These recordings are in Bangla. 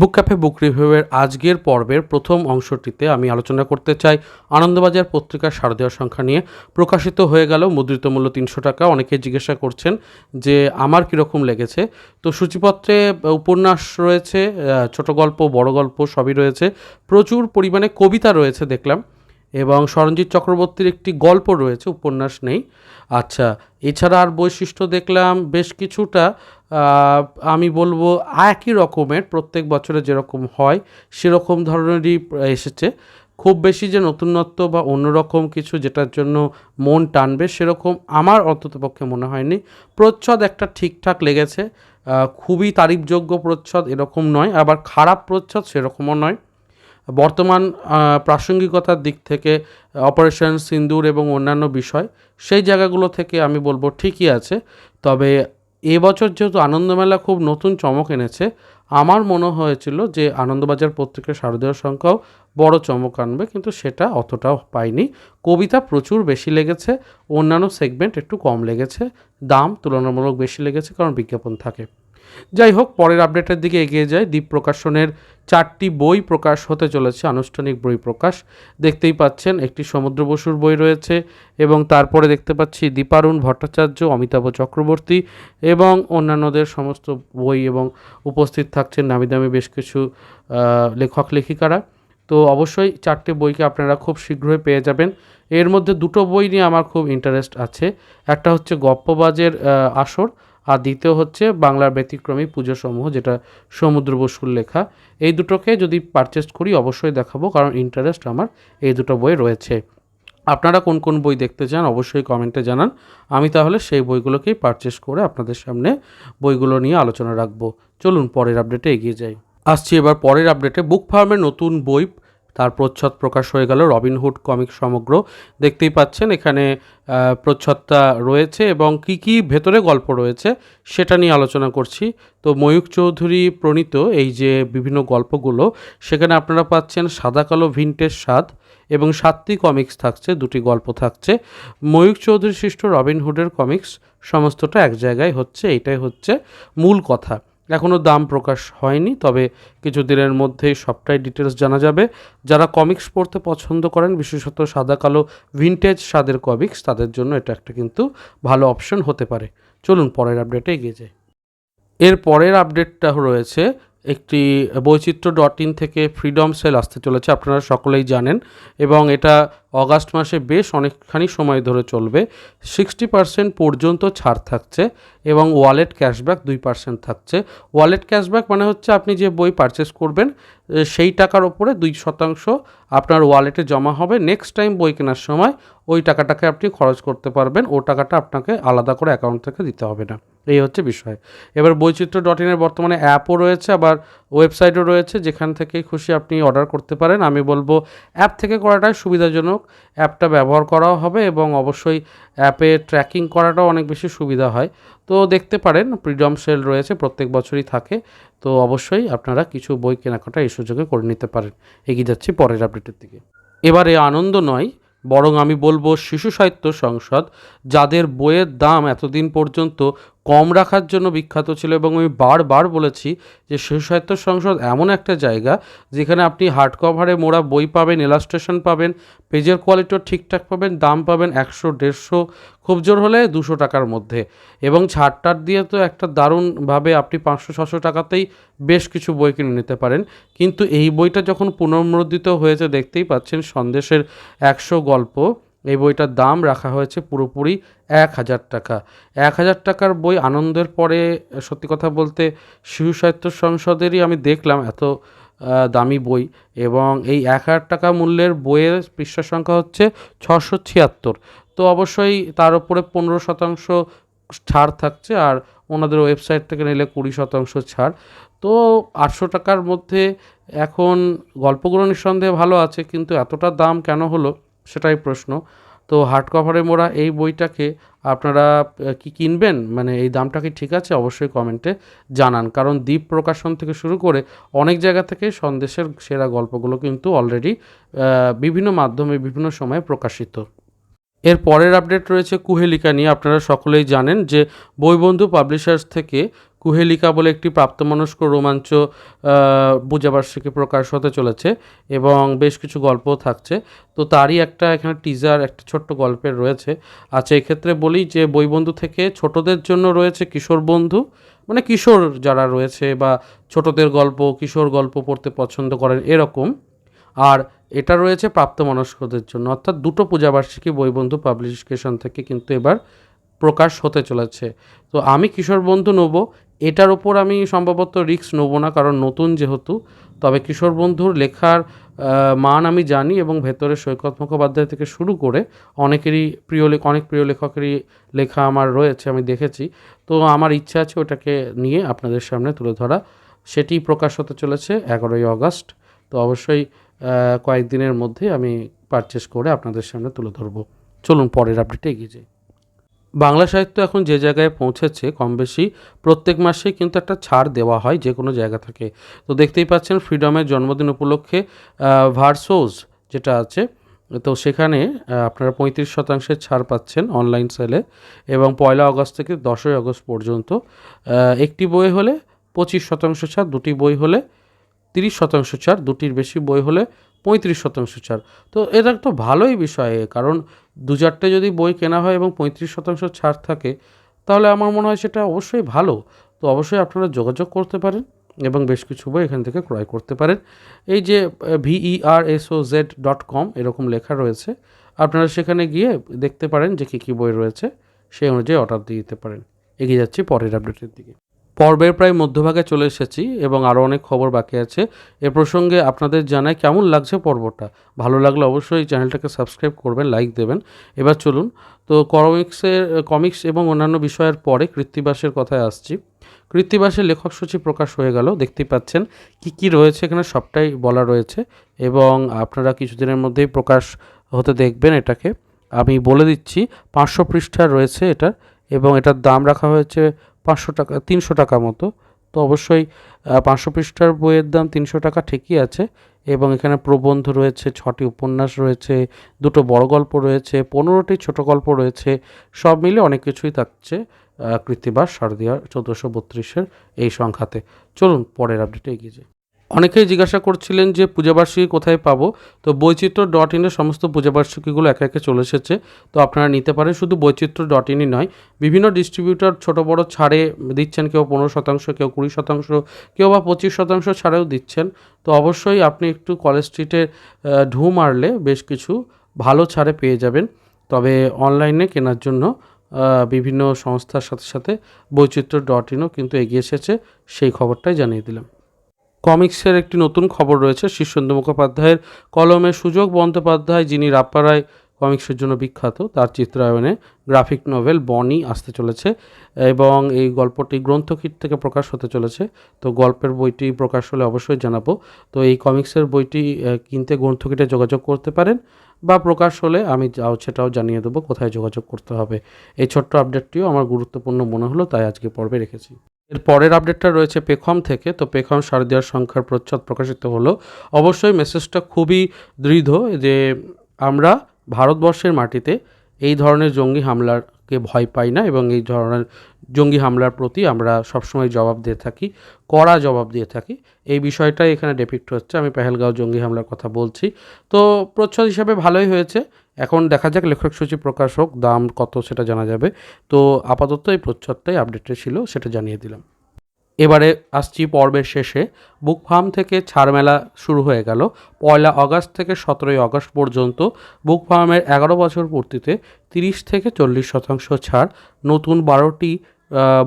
বুক ক্যাফে, বুক রিভিউয়ের আজকের পর্বের প্রথম অংশটিতে আমি আলোচনা করতে চাই আনন্দবাজার পত্রিকার শারদীয় সংখ্যা নিয়ে। প্রকাশিত হয়ে গেল মুদ্রিত মূল্য তিনশো টাকা। অনেকে জিজ্ঞাসা করছেন যে আমার কীরকম লেগেছে? তো সূচিপত্রে উপন্যাস রয়েছে ছোট গল্প, বড় গল্প সবই রয়েছে। প্রচুর পরিমাণে কবিতা রয়েছে দেখলাম। এবং সরঞ্জিৎ চক্রবর্তীর একটি গল্প রয়েছে, উপন্যাস নেই। আচ্ছা এছাড়া আর বৈশিষ্ট্য দেখলাম বেশ কিছুটা। আমি বলব একই রকমের, প্রত্যেক বছরে যেরকম হয়, সেরকম ধরনেরই এসেছে। খুব বেশি যে নতুনত্ব বা অন্যরকম কিছু যেটার জন্য মন টানবে, সেরকম আমার অন্ততপক্ষে মনে হয়নি। প্রচ্ছদ একটা ঠিকঠাক লেগেছে। খুবই তারিফযোগ্য প্রচ্ছদ এরকম নয়, আবার খারাপ প্রচ্ছদ সেরকমও নয়। বর্তমান প্রাসঙ্গিকতার দিক থেকে, অপারেশন সিন্দুর এবং অন্যান্য বিষয়, সেই জায়গাগুলো থেকে আমি বলব ঠিকই আছে। তবে এবছর যেহেতু আনন্দমেলা খুব নতুন চমক এনেছে, আমার মনে হয়েছিল যে আনন্দবাজার পত্রিকার শারদীয় সংখ্যাও বড় চমক আনবে, কিন্তু সেটা অতটাও পাইনি। কবিতা প্রচুর বেশি লেগেছে, অন্যান্য সেগমেন্ট একটু কম লেগেছে, দাম তুলনামূলক বেশি লেগেছে, কারণ বিজ্ঞাপন থাকে। যাই হোক, পরের আপডেটের দিকে এগিয়ে যায়। দ্বীপ প্রকাশনের চারটি বই প্রকাশ হতে চলেছে, আনুষ্ঠানিক বই প্রকাশ। দেখতেই পাচ্ছেন, একটি সমুদ্র বসুর বই রয়েছে এবং তারপরে দেখতে পাচ্ছি দীপারুণ ভট্টাচার্য, অমিতাভ চক্রবর্তী এবং অন্যান্যদের সমস্ত বই এবং উপস্থিত থাকছেন নামি দামি বেশ কিছু লেখক, লেখিকারা। তো অবশ্যই চারটে বইকে আপনারা খুব শীঘ্রই পেয়ে যাবেন। এর মধ্যে দুটো বই নিয়ে আমার খুব ইন্টারেস্ট আছে। একটা হচ্ছে গপ্পবাজের আসর আর দ্বিতীয় হচ্ছে বাংলার ব্যতিক্রমী পুজো সমূহ যেটা সমুদ্র বসুর লেখা। এই দুটোকে যদি পারচেস করি, অবশ্যই দেখাবো, কারণ ইন্টারেস্ট আমার এই দুটো বই রয়েছে। আপনারা কোন কোন বই দেখতে চান, অবশ্যই কমেন্টে জানান। আমি তাহলে সেই বইগুলোকেই পারচেস করে আপনাদের সামনে বইগুলো নিয়ে আলোচনা রাখব। চলুন পরের আপডেটে এগিয়ে যাই। আসছি এবার পরের আপডেটে বুক ফার্মের নতুন বই তার প্রচ্ছদ প্রকাশ হয়ে গেল। রবিনহুড কমিক সমগ্র। দেখতেই পাচ্ছেন এখানে প্রচ্ছদটা রয়েছে এবং কি কি ভেতরে গল্প রয়েছে সেটা নিয়ে আলোচনা করছি। তো ময়ূক চৌধুরী প্রণীত এই যে বিভিন্ন গল্পগুলো, সেখানে আপনারা পাচ্ছেন সাদা কালো ভিনটেজ স্বাদ এবং সাতটি কমিক্স থাকছে, দুটি গল্প থাকছে। ময়ূক চৌধুরী সৃষ্ট রবিনহুডের কমিক্স সমস্তটা এক জায়গায় হচ্ছে, এটাই হচ্ছে মূল কথা। এখনও দাম প্রকাশ হয়নি, তবে কিছু দিনের মধ্যেই সবটাই ডিটেলস জানা যাবে। যারা কমিক্স পড়তে পছন্দ করেন, বিশেষত সাদা কালো ভিনটেজ স্বাদের কমিক্স তাদের জন্য এটা একটা কিন্তু ভালো অপশন হতে পারে। চলুন পরের আপডেটে এগিয়ে যাই। এর পরের আপডেটটা রয়েছে একটি বৈচিত্র্য ডট ইন থেকে ফ্রিডম সেল আসতে চলেছে, আপনারা সকলেই জানেন। এবং এটা অগাস্ট মাসে বেশ অনেকখানি সময় ধরে চলবে। সিক্সটি পার্সেন্ট পর্যন্ত ছাড় থাকছে এবং ওয়ালেট ক্যাশব্যাক দুই পার্সেন্ট থাকছে। ওয়ালেট ক্যাশব্যাক মানে হচ্ছে আপনি যে বই পারচেস করবেন সেই টাকার ওপরে দুই শতাংশ আপনার ওয়ালেটে জমা হবে। নেক্সট টাইম বই কেনার সময় ওই টাকাটাকে আপনি খরচ করতে পারবেন, ও টাকাটা আপনাকে আলাদা করে অ্যাকাউন্ট থেকে দিতে হবে না। এই হচ্ছে বিষয়। এবার বৈচিত্র্য ডট ইনের বর্তমানে অ্যাপও রয়েছে, আবার ওয়েবসাইটও রয়েছে, যেখান থেকে খুশি আপনি অর্ডার করতে পারেন। আমি বলব অ্যাপ থেকে করাটাই সুবিধাজনক। অ্যাপটা ব্যবহার করাও হবে এবং অবশ্যই অ্যাপে ট্র্যাকিং করাটাও অনেক বেশি সুবিধা হয়। তো দেখতে পারেন ফ্রিডম সেল রয়েছে, প্রত্যেক বছরই থাকে। তো অবশ্যই আপনারা কিছু বই কেনাকাটা এই সুযোগে করে নিতে পারেন। এগিয়ে যাচ্ছি পরের আপডেটের দিকে। এবারে আনন্দ নয়, বরং আমি বলব শিশু সাহিত্য সংসদ, যাদের বইয়ের দাম এতদিন পর্যন্ত কম রাখার জন্য বিখ্যাত ছিল এবং আমি বারবার বলেছি যে শিশু সাহিত্য সংসদ এমন একটা জায়গা যেখানে আপনি হার্ড কভারে মোড়া বই পাবেন, ইলাস্ট্রেশন পাবেন, পেজের কোয়ালিটিও ঠিকঠাক পাবেন, দাম পাবেন একশো, দেড়শো, খুব জোর হলে দুশো টাকার মধ্যে। এবং ছাড় টাড় দিয়ে তো একটা দারুণভাবে আপনি পাঁচশো, ছশো টাকাতেই বেশ কিছু বই কিনে নিতে পারেন। কিন্তু এই বইটা যখন পুনর্মুদ্রিত হয়েছে, দেখতেই পাচ্ছেন সন্দেশের একশো গল্প। এই বইটার দাম রাখা হয়েছে পুরোপুরি এক হাজার টাকা। এক হাজার টাকার বই আনন্দের পরে, সত্যি কথা বলতে, শিশু সাহিত্য সংসদেরই আমি দেখলাম এত দামি বই এবং এই এক হাজার টাকা মূল্যের বইয়ের পৃষ্ঠা সংখ্যা হচ্ছে ছশো ছিয়াত্তর। তো অবশ্যই তার উপরে পনেরো শতাংশ ছাড় থাকছে আর ওনাদের ওয়েবসাইট থেকে নিলে কুড়ি শতাংশ ছাড়। তো আটশো টাকার মধ্যে এখন গল্পগুলো নিঃসন্দেহে ভালো আছে, কিন্তু এতটা দাম কেন হলো? সেটাই প্রশ্ন। তো হার্ড কভারে মোড়া এই বইটাকে আপনারা কি কিনবেন? মানে এই দামটা কি ঠিক আছে? অবশ্যই কমেন্টে জানান। কারণ দ্বীপ প্রকাশন থেকে শুরু করে অনেক জায়গা থেকে সন্দেশের সেরা গল্পগুলো কিন্তু অলরেডি বিভিন্ন মাধ্যমে, বিভিন্ন সময়ে প্রকাশিত। এর পরের আপডেট রয়েছে কুহেলিকা নিয়ে। আপনারা সকলেই জানেন যে বইবন্ধু পাবলিশার্স থেকে কুহেলিকা বলে একটি প্রাপ্তমনস্ক রোমাঞ্চ পূজাবার্ষিকী প্রকাশ হতে চলেছে এবং বেশ কিছু গল্পও থাকছে। তো তারই একটা এখানে টিজার একটা ছোট্ট গল্পের রয়েছে। আচ্ছা এক্ষেত্রে বলি যে বইবন্ধু থেকে ছোটদের জন্য রয়েছে কিশোর বন্ধু। মানে কিশোর যারা রয়েছে বা ছোটদের গল্প, কিশোর গল্প পড়তে পছন্দ করেন এরকম। আর এটা রয়েছে প্রাপ্তমনস্কদের জন্য। অর্থাৎ দুটো পূজাবার্ষিকী বইবন্ধু পাবলিকেশন থেকে কিন্তু এবার প্রকাশ হতে চলেছে। তো আমি কিশোর বন্ধু নেব এটার ওপর আমি সম্ভবত রিস্ক নেব না, কারণ নতুন যেহেতু, তবে কিশোর বন্ধুর লেখার মান আমি জানি এবং ভেতরে সৈকত মুখোপাধ্যায় থেকে শুরু করে অনেকেরই প্রিয় লেখ অনেক প্রিয় লেখকেরই লেখা আমার রয়েছে, আমি দেখেছি। তো আমার ইচ্ছা আছে ওটাকে নিয়ে আপনাদের সামনে তুলে ধরা। সেটি প্রকাশ হতে চলেছে এগারোই আগস্ট তো অবশ্যই কয়েকদিনের মধ্যে আমি পারচেস করে আপনাদের সামনে তুলে ধরবো। চলুন, পরের আপডেটে এগিয়ে যাই। বাংলা সাহিত্য এখন যে জায়গায় পৌঁছেছে কম বেশি, প্রত্যেক মাসে কিন্তু একটা ছাড় দেওয়া হয় যে কোনো জায়গা থেকে। তো দেখতেই পাচ্ছেন ফ্রিডমের জন্মদিন উপলক্ষে ভার্সোজ যেটা আছে, তো সেখানে আপনারা পঁয়ত্রিশ শতাংশের ছাড় পাচ্ছেন অনলাইন সেলে এবং পয়লা আগস্ট থেকে দশই আগস্ট পর্যন্ত। একটি বই হলে পঁচিশ শতাংশ ছাড়, দুটি বই হলে তিরিশ শতাংশ ছাড়, দুটির বেশি বই হলে পঁয়ত্রিশ শতাংশ ছাড়। তো এটা তো ভালোই বিষয়, কারণ দু চারটে যদি বই কেনা হয় এবং পঁয়ত্রিশ শতাংশ ছাড় থাকে, তাহলে আমার মনে হয় সেটা অবশ্যই ভালো। তো অবশ্যই আপনারা যোগাযোগ করতে পারেন এবং বেশ কিছু বই এখান থেকে ক্রয় করতে পারেন। এই যে V E R S O Z dot com এরকম লেখা রয়েছে, আপনারা সেখানে গিয়ে দেখতে পারেন যে কী কী বই রয়েছে, সেই অনুযায়ী অর্ডার দিয়ে দিতে পারেন। এগিয়ে যাচ্ছি পরের আপডেটের দিকে। পর্বের প্রায় মধ্যভাগে চলে এসেছি এবং আরও অনেক খবর বাকি আছে। এ প্রসঙ্গে আপনাদের জানাই কেমন লাগছে পর্বটা? ভালো লাগলে অবশ্যই চ্যানেলটাকে সাবস্ক্রাইব করবেন, লাইক দেবেন। এবার চলুন, তো কমিক্সের, কমিক্স এবং অন্যান্য বিষয়ের পরে কৃত্তিবাসের কথায় আসছি। কৃত্তিবাসের লেখক সূচি প্রকাশ হয়ে গেল। দেখতেই পাচ্ছেন কি কি রয়েছে এখানে সবটাই বলা রয়েছে এবং আপনারা কিছুদিনের মধ্যেই প্রকাশ হতে দেখবেন এটাকে। আমি বলে দিচ্ছি, পাঁচশো পৃষ্ঠা রয়েছে এটা এবং এটার দাম রাখা হয়েছে পাঁচশো টাকা, তিনশো টাকা মতো। তো অবশ্যই পাঁচশো পৃষ্ঠার বইয়ের দাম তিনশো টাকা ঠিকই আছে এবং এখানে প্রবন্ধ রয়েছে, ছটি উপন্যাস রয়েছে, দুটো বড় গল্প রয়েছে, পনেরোটি ছোট গল্প রয়েছে, সব মিলে অনেক কিছুই থাকছে কৃত্তিবাস শারদীয়া চোদ্দোশো বত্রিশের এই সংখ্যাতে। চলুন, পরের আপডেটে এগিয়ে যাই। অনেকেই জিজ্ঞাসা করছিলেন যে পূজাবার্ষিকী কোথায় পাবো? তো বৈচিত্র্য ডট ইনের সমস্ত পূজাবার্ষিকীগুলো একে একে চলে এসেছে। তো আপনারা নিতে পারেন, শুধু বৈচিত্র্য ডট ইনই নয়। বিভিন্ন ডিস্ট্রিবিউটর ছোট বড় ছাড়ে দিচ্ছেন, কেউ পনেরো শতাংশ, কেউ কুড়ি শতাংশ, কেউ বা পঁচিশ শতাংশ ছাড়েও দিচ্ছেন। তো অবশ্যই আপনি একটু কলেজ স্ট্রিটে ঢু মারলে বেশ কিছু ভালো ছাড়ে পেয়ে যাবেন। তবে অনলাইনে কেনার জন্য বিভিন্ন সংস্থার সাথে সাথে বৈচিত্র্য ডট ইনও কিন্তু এগিয়ে এসেছে। সেই খবরটাই জানিয়ে দিলাম। কমিক্সের একটি নতুন খবর রয়েছে। শীর্ষেন্দু মুখোপাধ্যায়ের কলমে সুযোগ, বন্দ্যোপাধ্যায়, যিনি রাপ্পারায় কমিক্সের জন্য বিখ্যাত, তার চিত্রায়নে গ্রাফিক নোভেল বনি আসতে চলেছে এবং এই গল্পটি গ্রন্থকিট থেকে প্রকাশ হতে চলেছে। তো গল্পের বইটি প্রকাশ হলে অবশ্যই জানাব। তো এই কমিক্সের বইটি কিনতে গ্রন্থকিটে যোগাযোগ করতে পারেন বা প্রকাশ হলে আমি যাও সেটাও জানিয়ে দেবো, কোথায় যোগাযোগ করতে হবে। এই ছোট্ট আপডেটটিও আমার গুরুত্বপূর্ণ মনে হলো, তাই আজকে পর্বে রেখেছি। এর পরের আপডেটটা রয়েছে পেখম থেকে, তো পেখম শারদীয়ার সংখ্যার প্রচ্ছদ প্রকাশিত হলো। অবশ্যই মেসেজটা খুবই দৃঢ় যে আমরা ভারতবর্ষের মাটিতে এই ধরনের জঙ্গি হামলাকে ভয় পাই না এবং এই ধরনের জঙ্গি হামলার প্রতি আমরা সবসময় জবাব দিয়ে থাকি, কড়া জবাব দিয়ে থাকি। এই বিষয়টাই এখানে ডেপিক্ট হচ্ছে। আমি পেহেলগাঁও জঙ্গি হামলার কথা বলছি। তো প্রচ্ছদ হিসাবে ভালোই হয়েছে। এখন দেখা যাক লেখক সূচি প্রকাশ হোক, দাম কত সেটা জানা যাবে। তো আপাতত এই প্রচ্ছদটাই আপডেটে ছিল, সেটা জানিয়ে দিলাম। এবারে আসছি পর্বের শেষে। বুক ফার্ম থেকে ছাড় মেলা শুরু হয়ে গেল। পয়লা আগস্ট থেকে সতেরোই আগস্ট পর্যন্ত বুক ফার্মের এগারো বছর পূর্তিতে তিরিশ থেকে চল্লিশ শতাংশ ছাড়, নতুন বারোটি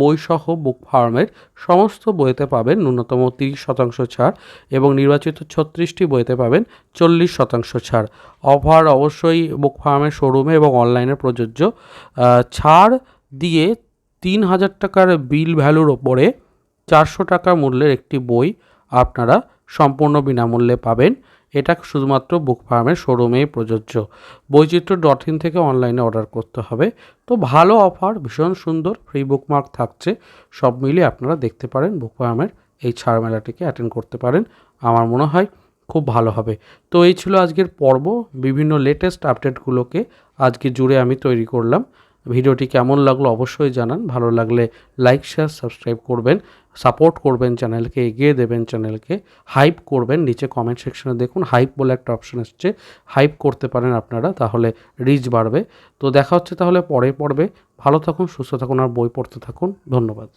বইসহ বুক ফার্মের সমস্ত বইতে পাবেন ন্যূনতম তিরিশ শতাংশ ছাড় এবং নির্বাচিত ছত্রিশটি বইতে পাবেন চল্লিশ শতাংশ ছাড়। অফার অবশ্যই বুক ফার্মের শোরুমে এবং অনলাইনে প্রযোজ্য। ছাড় দিয়ে তিন হাজার টাকার বিল ভ্যালুর ওপরে চারশো টাকা মূল্যের একটি বই আপনারা সম্পূর্ণ বিনামূল্যে পাবেন। এটা শুধুমাত্র বুক ফার্মের শোরুমেই প্রযোজ্য। বৈচিত্র্য ডট ইন থেকে অনলাইনে অর্ডার করতে হবে। তো ভালো অফার, ভীষণ সুন্দর ফ্রি বুকমার্ক থাকছে। সব মিলিয়ে আপনারা দেখতে পারেন বুক ফার্মের এই ছাড় মেলাটিকে অ্যাটেন্ড করতে পারেন। আমার মনে হয় খুব ভালো হবে। তো এই ছিল আজকের পর্ব। বিভিন্ন লেটেস্ট আপডেটগুলোকে আজকে জুড়ে আমি তৈরি করলাম। ভিডিওটি কেমন লাগল অবশ্যই জানান। ভালো লাগলে লাইক শেয়ার সাবস্ক্রাইব করবেন সাপোর্ট করবেন চ্যানেলকে, এগিয়ে দেবেন চ্যানেলকে হাইপ করবেন, নিচে কমেন্ট সেকশনে দেখুন হাইপ বলে একটা অপশন এসছে হাইপ করতে পারেন আপনারা, তাহলে রিচ বাড়বে। তো দেখা হচ্ছে তাহলে পরে পড়বে ভালো থাকুন, সুস্থ থাকুন, আর বই পড়তে থাকুন। ধন্যবাদ।